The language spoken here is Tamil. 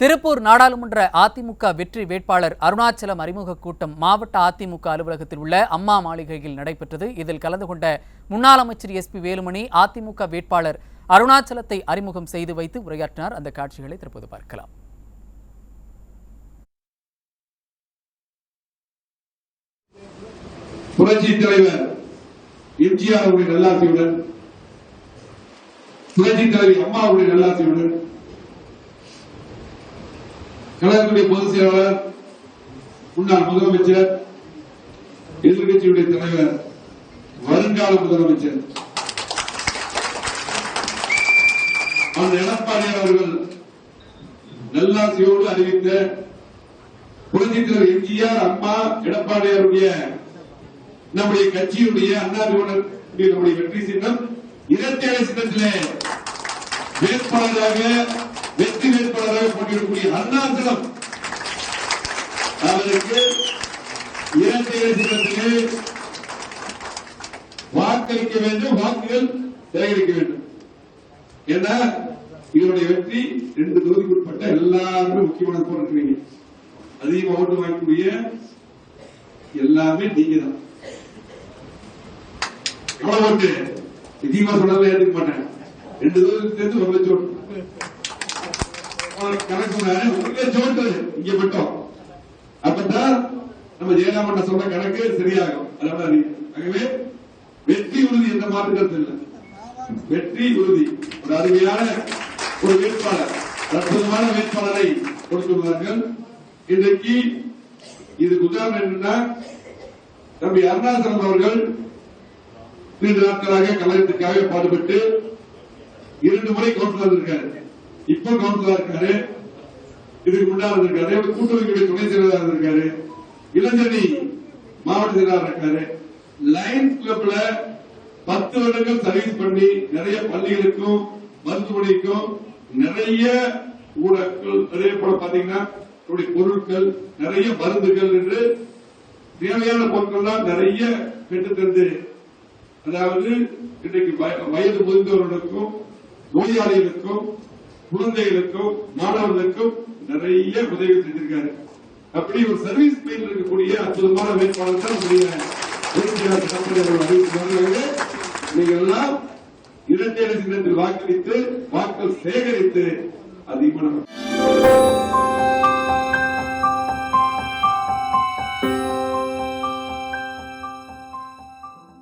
திருப்பூர் நாடாளுமன்ற அதிமுக வெற்றி வேட்பாளர் அருணாச்சலம் அறிமுக கூட்டம் மாவட்ட அதிமுக அலுவலகத்தில் உள்ள அம்மா மாளிகையில் நடைபெற்றது. இதில் கலந்து கொண்ட முன்னாள் அமைச்சர் எஸ் பி வேலுமணி அதிமுக வேட்பாளர் அருணாச்சலத்தை அறிமுகம் செய்து வைத்து உரையாற்றினார். அந்த காட்சிகளை தற்போது பார்க்கலாம். புரட்சி தலைவர் எம்ஜிஆர் அவருடைய நல்லாசியுடன் புரட்சி தலைவி அம்மா அவருடைய நல்லாசியுடன் கழகத்துடைய பொதுச் செயலாளர் முன்னாள் முதலமைச்சர் எதிர்கட்சியுடைய தலைவர் வருங்கால முதலமைச்சர். அந்த எடப்பாடியார் அவர்கள் நல்லாசியோடு அறிவித்த புரட்சித்தலைவர் எம்ஜிஆர் அம்மா எடப்பாடியாருடைய நம்முடைய கட்சியுடைய அண்ணா நம்முடைய வெற்றி சின்னம் இரட்டை சின்னத்திலே வேட்பாளராக போட்டியிடக்கூடிய அவருக்கு இரட்டை இலை வாக்களிக்க வேண்டும் வாக்குகள் சேகரிக்க வேண்டும். ஏன்னா இதனுடைய வெற்றி ரெண்டு தொகுதிக்கு உட்பட்ட எல்லாருமே முக்கியமான போர் இருக்கிறீங்க அதிகமாக ஓட்டு வாங்கக்கூடிய எல்லாமே நீங்க தான் எவ்வளவு ஓட்டு அதிகமா சொன்னதை எடுக்க மாட்டேன் ரெண்டு தூரத்துக்கு சேர்ந்து ஒரு லட்சம் ஓட்டு. சொன்னாரு இங்க அப்பதான் நம்ம ஜெயராமண்ண சொன்ன கணக்கு சரியாகும். அதனால ஆகவே வெற்றி உறுதி எந்த மாற்று இல்லை வெற்றி உறுதி. ஒரு அருமையான ஒரு வேட்பாளர். அற்புதமான வேட்பாளரை கொடுத்துள்ளார்கள். இன்றைக்கு இதுக்கு உதாரணம் என்னன்னா தம்பி அருணாசலம் அவர்கள் நீண்ட நாட்களாக கழகத்துக்காக பாடுபட்டு இரண்டு முறை கவுன்சிலர் இருக்காரு இப்ப கவுன்சிலர் இருக்காரு. இதுக்கு முன்னாடி இருக்காரு கூட்டுறவுத்துறை துணை செயலாளர் இருக்காரு இளஞ்சனி மாவட்ட செயலாளர் இருக்காரு. லயன்ஸ் கிளப்ல பத்து வருடங்கள் சர்வீஸ் பண்ணி நிறைய பள்ளிகளுக்கும் மருத்துவமனைக்கும் நிறைய ஊடகங்கள் நிறைய போல பாத்தீங்கன்னா பொருட்கள் நிறைய மருந்துகள் என்று தேவையான பொருட்கள்லாம் நிறைய பெற்று தந்து அதாவது இன்றைக்கு வய- வயது முதிர்ந்தவர்களுக்கும் நோயாளிகளுக்கும் குழந்தைகளுக்கும் மாணவர்களுக்கும் நிறைய உதவி செஞ்சிருக்காரு. அப்படி ஒரு சர்வீஸ் மைண்டில் இருக்கக்கூடிய அற்புதமான வேட்பாளர் தான் நம்முடைய உறுப்பினர் நீங்கள் எல்லாம் இரட்டை இலை சின்னத்தில் வாக்களித்து வாக்கள் சேகரித்து அதிகமாக